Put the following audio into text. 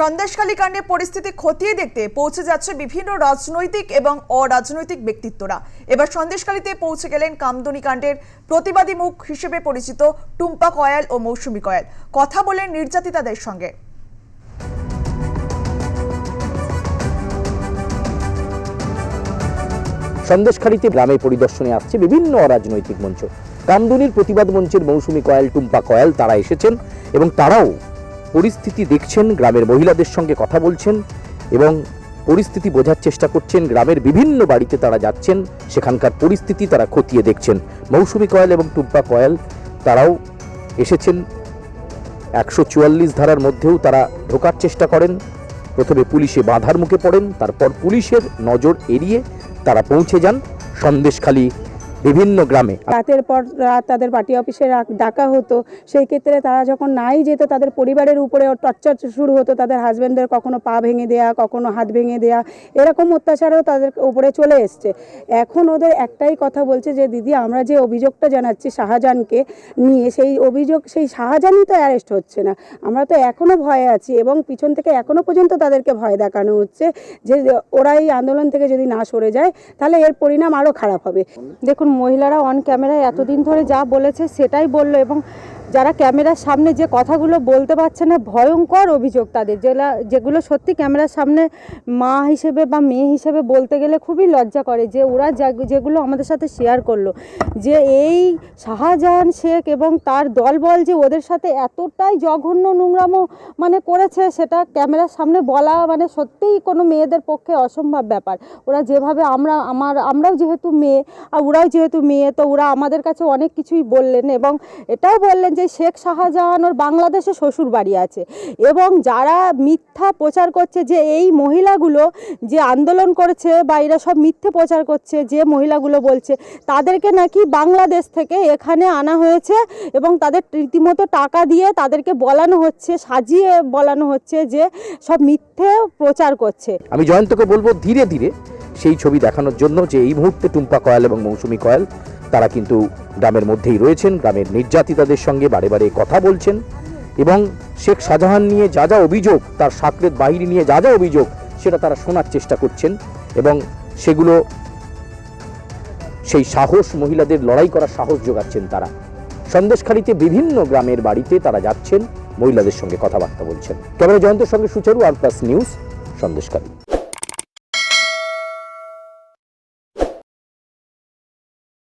সন্দেশখালী কাণ্ডে পরিস্থিতি খতিয়ে দেখতে পৌঁছে যাচ্ছে বিভিন্ন রাজনৈতিক এবং অরাজনৈতিক ব্যক্তিত্বরা। এবার সন্দেশখালীতে পৌঁছে গেলেন কামদুনি কাণ্ডের প্রতিবাদী মুখ হিসেবে পরিচিত টুম্পা কয়াল ও মৌসুমী কয়াল। কথা বলেন নির্যাতিতাদের সঙ্গে। সন্দেশখালীতে গ্রামে পরিদর্শনে আসছে বিভিন্ন অরাজনৈতিক মঞ্চ। কামদুনির প্রতিবাদ মঞ্চের মৌসুমী কয়াল, টুম্পা কয়াল, তারা এসেছেন এবং তারাও পরিস্থিতি দেখছেন গ্রামের মহিলাদের সঙ্গে কথা বলছেন এবং পরিস্থিতি বোঝার চেষ্টা করছেন গ্রামের বিভিন্ন বাড়িতে তারা যাচ্ছেন, সেখানকার পরিস্থিতি তারা খতিয়ে দেখছেন। মৌসুমী কয়াল এবং টুম্পা কয়াল তারাও এসেছেন। একশো চুয়াল্লিশ ধারার মধ্যেও তারা ঢোকার চেষ্টা করেন। প্রথমে পুলিশে বাধার মুখে পড়েন, তারপর পুলিশের নজর এড়িয়ে তারা পৌঁছে যান। সন্দেশখালী বিভিন্ন গ্রামে। রাতের পর রাত তাদের পার্টি অফিসে ডাকা হতো। সেই ক্ষেত্রে তারা যখন নাই যেত, তাদের পরিবারের উপরে টর্চার শুরু হতো। তাদের হাজব্যান্ডদের কখনো পা ভেঙে দেয়া, কখনো হাত ভেঙে দেয়া, এরকম অত্যাচারও তাদের উপরে চলে এসছে। এখন ওদের একটাই কথা বলছে যে, দিদি, আমরা যে অভিযোগটা জানাচ্ছি শাহজাহানকে নিয়ে, সেই অভিযোগ, সেই শাহজাহানই তো অ্যারেস্ট হচ্ছে না। আমরা তো এখনও ভয়ে আছি এবং পিছন থেকে এখনও পর্যন্ত তাদেরকে ভয় দেখানো হচ্ছে যে, ওরা এই আন্দোলন থেকে যদি না সরে যায়, তাহলে এর পরিণাম আরও খারাপ হবে। দেখুন মহিলারা অন ক্যামেরায় এতদিন ধরে যা বলেছে সেটাই বলল এবং যারা ক্যামেরার সামনে যে কথাগুলো বলতে পারছে না, ভয়ঙ্কর অভিযোগ তাদের। যেগুলা যেগুলো সত্যি ক্যামেরার সামনে মা হিসেবে বা মেয়ে হিসেবে বলতে গেলে খুবই লজ্জা করে, যে ওরা যেগুলো আমাদের সাথে শেয়ার করল। যে এই শাহজাহান শেখ এবং তার দলবল যে ওদের সাথে এতটাই জঘন্য নোংরামো মানে করেছে, সেটা ক্যামেরার সামনে বলা মানে সত্যিই কোনো মেয়েদের পক্ষে অসম্ভব ব্যাপার। ওরা যেভাবে আমরা, আমার, আমরাও যেহেতু মেয়ে, আর ওরাও যেহেতু মেয়ে, তো ওরা আমাদের কাছে অনেক কিছুই বললেন এবং এটাও বললেন যে শেখ শাহজাহান ওর বাংলাদেশে শ্বশুর বাড়ি আছে এবং যারা মিথ্যা প্রচার করছে যে এই মহিলাগুলো যে আন্দোলন করেছে বা এরা সব মিথ্যে প্রচার করছে, যে মহিলাগুলো বলছে, তাদেরকে নাকি বাংলাদেশ থেকে এখানে আনা হয়েছে এবং তাদের রীতিমতো টাকা দিয়ে তাদেরকে বলানো হচ্ছে, সাজিয়ে বলানো হচ্ছে যে সব মিথ্যে প্রচার করছে। আমি জয়ন্তকে বলব ধীরে ধীরে সেই ছবি দেখানোর জন্য যে এই মুহূর্তে টুম্পা কয়াল এবং মৌসুমি কয়াল তারা কিন্তু গ্রামের মধ্যেই রয়েছেন, গ্রামের নির্যাতিতাদের সঙ্গে বারে বারে কথা বলছেন এবং শেখ শাহজাহান নিয়ে যা যা অভিযোগ, তার সাকরেত বাহিনী নিয়ে যা যা অভিযোগ, সেটা তারা শোনার চেষ্টা করছেন এবং সেগুলো সেই সাহস মহিলাদের লড়াই করার সাহস যোগাচ্ছেন তারা। সন্দেশখালীতে বিভিন্ন গ্রামের বাড়িতে তারা যাচ্ছেন, মহিলাদের সঙ্গে কথাবার্তা বলছেন। ক্যামেরা জয়ন্তের সঙ্গে Sucharu, R plus news Sandeshkhali.